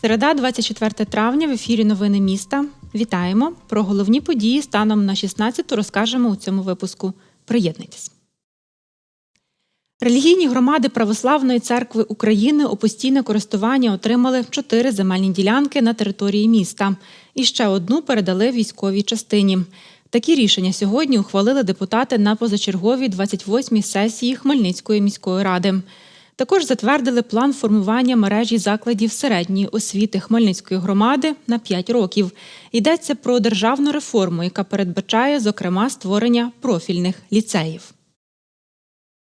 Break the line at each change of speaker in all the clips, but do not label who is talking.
Середа, 24 травня, в ефірі Новини міста. Вітаємо! Про головні події станом на 16 розкажемо у цьому випуску. Приєднуйтесь. Релігійні громади Православної церкви України у постійне користування отримали чотири земельні ділянки на території міста і ще одну передали військовій частині. Такі рішення сьогодні ухвалили депутати на позачерговій 28-й сесії Хмельницької міської ради. Також затвердили план формування мережі закладів середньої освіти Хмельницької громади на 5 років. Йдеться про державну реформу, яка передбачає, зокрема, створення профільних ліцеїв.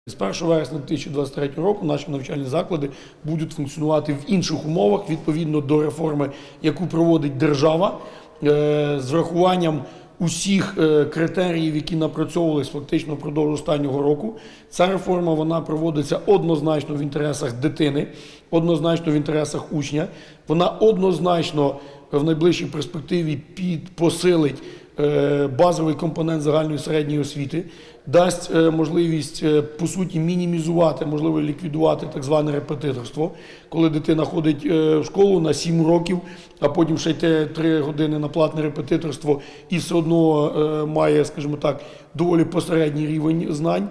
З 1 вересня 2023 року наші навчальні заклади будуть функціонувати в інших умовах відповідно до реформи, яку проводить держава, е, з врахуванням усіх е, критеріїв, які напрацьовувалися фактично впродовж останнього року. Ця реформа вона проводиться однозначно в інтересах дитини, однозначно в інтересах учня. Вона однозначно в найближчій перспективі під посилить е, базовий компонент загальної середньої освіти, дасть е, можливість е, по суті мінімізувати, можливо, ліквідувати так зване репетиторство, коли дитина ходить е, в школу на 7 років, а потім ще йде 3 години на платне репетиторство і все одно має, скажімо так, доволі посередній рівень знань.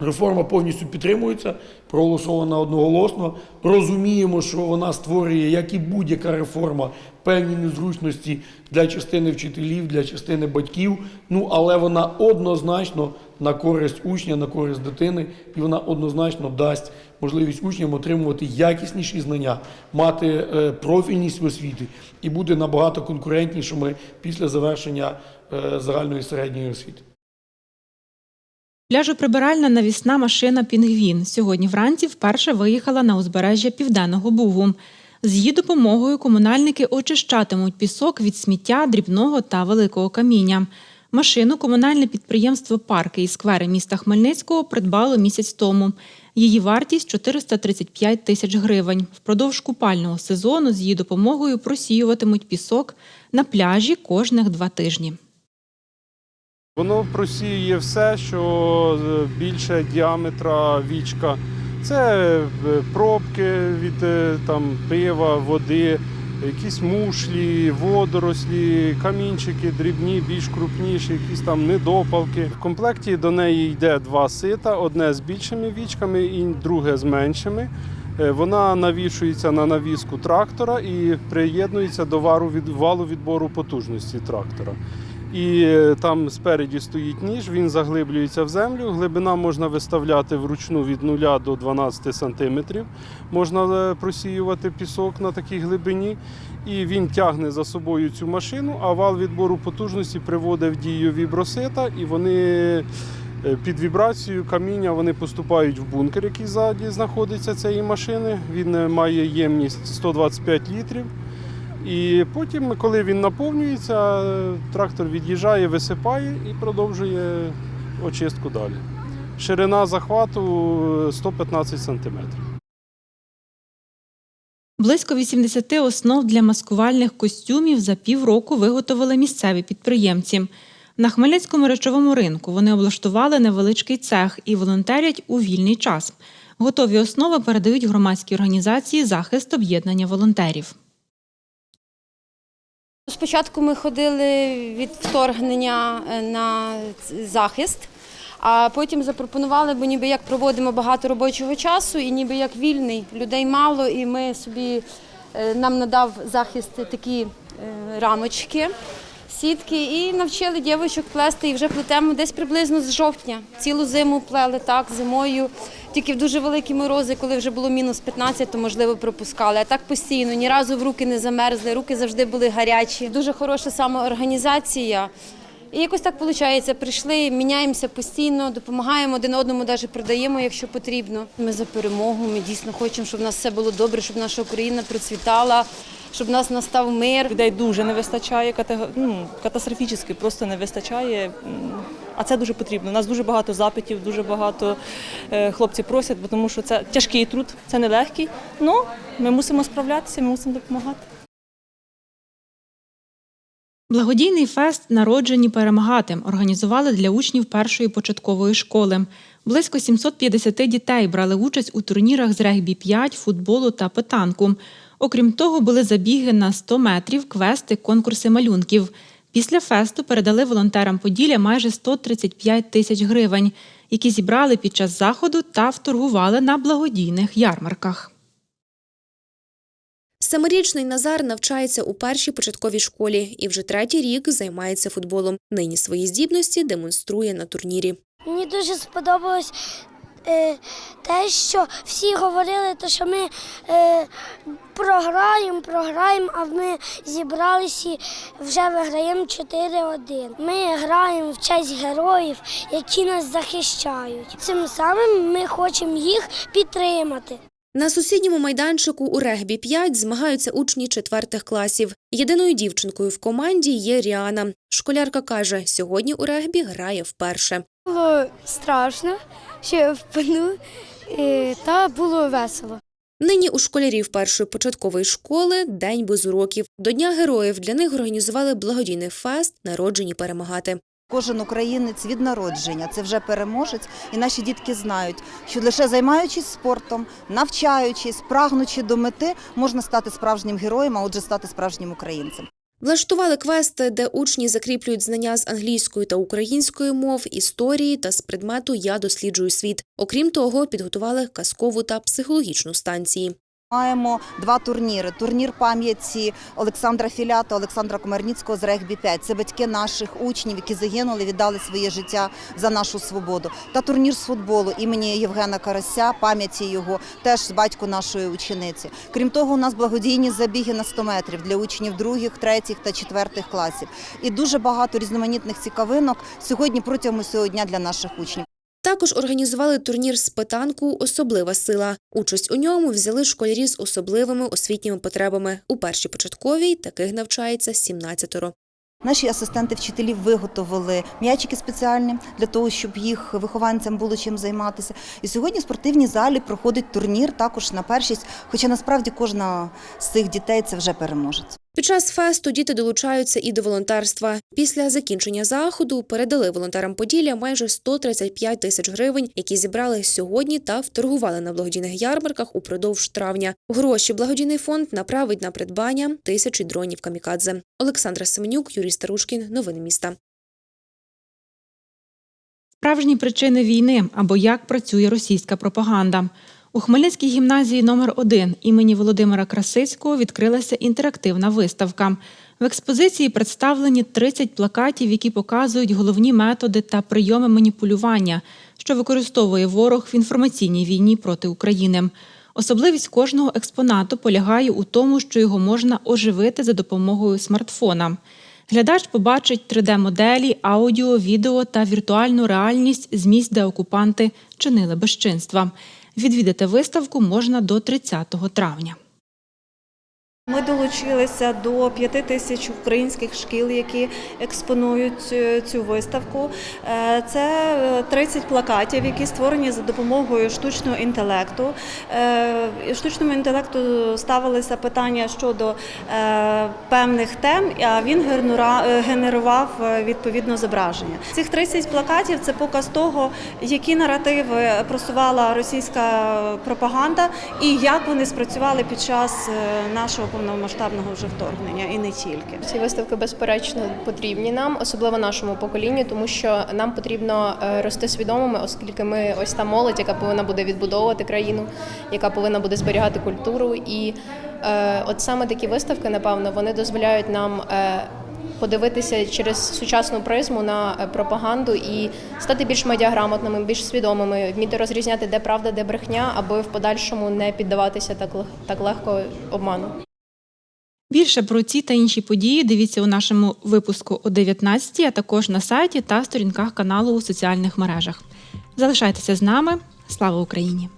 Реформа повністю підтримується, проголосована одноголосно. Розуміємо, що вона створює, як і будь-яка реформа, певні незручності для частини вчителів, для частини батьків. Ну але вона однозначно на користь учня, на користь дитини, і вона однозначно дасть можливість учням отримувати якісніші знання, мати е, профільність в освіти і бути набагато конкурентнішими після завершення е, загальної середньої освіти.
Пляжоприбиральна навісна машина Пінгвін сьогодні вранці вперше виїхала на узбережжя Південного Бугу. З її допомогою комунальники очищатимуть пісок від сміття, дрібного та великого каміння. Машину комунальне підприємство Парки і сквери міста Хмельницького придбало місяць тому. Її вартість 435 тисяч гривень. Впродовж купального сезону з її допомогою просіюватимуть пісок на пляжі кожних два тижні.
Воно просіює все, що е, більше діаметра вічка. Це е, пробки від е, там, пива, води, якісь мушлі, водорослі, камінчики дрібні, більш крупніші, якісь там недопалки. В комплекті до неї йде два сита: одне з більшими вічками і друге з меншими. Е, Вона навішується на навіску трактора і приєднується до валу відбору потужності трактора. І там спереді стоїть ніж, він заглиблюється в землю. Глибина можна виставляти вручну від 0 до 12 сантиметрів. Можна е, просіювати пісок на такій глибині. І він тягне за собою цю машину, а вал відбору потужності приводить в дію вібросита, і вони е, під вібрацією каміння вони поступають в бункер, який ззаді знаходиться цієї машини. Він е, має ємність 125 літрів. І потім, коли він наповнюється, трактор від'їжджає, висипає і продовжує очистку далі. Ширина захвату е, 115 сантиметрів.
Близько 80 основ для маскувальних костюмів за півроку виготовили місцеві підприємці. На Хмельницькому речовому ринку вони облаштували невеличкий цех і волонтерять у вільний час. Готові основи передають громадській організації захист об'єднання волонтерів.
Спочатку ми ходили від вторгнення е, на захист, а потім запропонували, бо ніби як проводимо багато робочого часу, і ніби як вільний, людей мало, і ми собі е, нам надав захист такі е, рамочки, сітки, і навчили дівчаток плести. І вже плетемо десь приблизно з жовтня. Цілу зиму плели так, зимою. Тільки в дуже великі морози, коли вже було мінус 15, то можливо пропускали. А так постійно, ні разу в руки не замерзли, руки завжди були гарячі. Дуже хороша самоорганізація. І якось так виходить. Прийшли, міняємося постійно, допомагаємо один одному, навіть продаємо, якщо потрібно. Ми за перемогу. Ми дійсно хочемо, щоб в нас все було добре, щоб наша Україна процвітала, щоб в нас настав мир.
Людей дуже не вистачає, ну, катастрофічно просто не вистачає. А це дуже потрібно. У нас дуже багато запитів, дуже багато е, хлопців просять, тому що це тяжкий труд, це нелегкий. Ну, ми мусимо справлятися, ми мусимо допомагати.
Благодійний фест Народжені перемагати організували для учнів першої початкової школи. Близько 750 дітей брали участь у турнірах з регбі 5, футболу та питанку. Окрім того, були забіги на 100 метрів, квести, конкурси малюнків. Після фесту передали волонтерам Поділля майже 135 тисяч гривень, які зібрали під час заходу та вторгували на благодійних ярмарках.
Семирічний Назар навчається у першій початковій школі і вже третій рік займається футболом. Нині свої здібності демонструє на турнірі.
Мені дуже сподобалось те, що всі говорили, то, що ми е, програємо, програємо, а ми зібралися вже виграємо 4-1. Ми граємо в честь героїв, які нас захищають. Цим самим ми хочемо їх підтримати.
На сусідньому майданчику у регбі 5 змагаються учні четвертих класів. Єдиною дівчинкою в команді є Ріана. Школярка каже, сьогодні у регбі грає вперше.
Було страшно, що я впаду, та було весело.
Нині у школярів першої початкової школи день без уроків. До Дня героїв для них організували благодійний фест Народжені перемагати.
Кожен українець від народження це вже переможець, і наші дітки знають, що лише займаючись спортом, навчаючись, прагнучи до мети, можна стати справжнім героєм, а отже, стати справжнім українцем.
Влаштували квести, де учні закріплюють знання з англійської та української мов, історії та з предмету Я досліджую світ. Окрім того, підготували казкову та психологічну станції.
Маємо два турніри: турнір пам'яті Олександра Філята, Олександра Комарніцького з регбі 5 Це батьки наших учнів, які загинули, віддали своє життя за нашу свободу. Та турнір з футболу імені Євгена Карася, пам'яті його, теж батько нашої учениці. Крім того, у нас благодійні забіги на 100 метрів для учнів других, третіх та четвертих класів. І дуже багато різноманітних цікавинок сьогодні протягом усього дня для наших учнів.
Також організували турнір з питанку Особлива сила. Участь у ньому взяли школярі з особливими освітніми потребами. У першій початковій таких навчається 17-ро.
Наші асистенти вчителів виготовили м'ячики спеціальні для того, щоб їх вихованцям було чим займатися. І сьогодні в спортивній залі проходить турнір також на першість. Хоча насправді кожна з цих дітей це вже переможець.
Під час фесту діти долучаються і до волонтерства. Після закінчення заходу передали волонтерам Поділля майже 135 тисяч гривень, які зібрали сьогодні та вторгували на благодійних ярмарках упродовж травня. Гроші благодійний фонд направить на придбання тисячі дронів камікадзе. Олександра Семенюк, Юрій Старушкін. Новини міста.
Справжні причини війни або як працює російська пропаганда. У Хмельницькій гімназії номер 1 імені Володимира Красицького відкрилася інтерактивна виставка. В експозиції представлені 30 плакатів, які показують головні методи та прийоми маніпулювання, що використовує ворог в інформаційній війні проти України. Особливість кожного експонату полягає у тому, що його можна оживити за допомогою смартфона. Глядач побачить 3D-моделі, аудіо, відео та віртуальну реальність з місць, де окупанти чинили безчинства. Відвідати виставку можна до 30 травня.
Ми долучилися до п'яти тисяч українських шкіл, які експонують цю- цю виставку. Е, Це е, 30 плакатів, які створені за допомогою штучного інтелекту. Е, Штучному інтелекту ставилися питання щодо е, певних тем, а він е, генерував е, відповідно зображення. Цих 30 плакатів це показ того, які наративи просувала російська пропаганда і як вони спрацювали під час е, нашого повномасштабного вже вторгнення, і не тільки.
Ці виставки безперечно потрібні нам, особливо нашому поколінню, тому що нам потрібно е, рости свідомими, оскільки ми ось та молодь, яка повинна буде відбудовувати країну, яка повинна буде зберігати культуру. І е, от саме такі виставки, напевно, вони дозволяють нам. е, Подивитися через сучасну призму на е, пропаганду і стати більш медіаграмотними, більш свідомими, вміти розрізняти, де правда, де брехня, аби в подальшому не піддаватися так так легко обману.
Більше про ці та інші події дивіться у нашому випуску о 19, а також на сайті та сторінках каналу у соціальних мережах. Залишайтеся з нами. Слава Україні!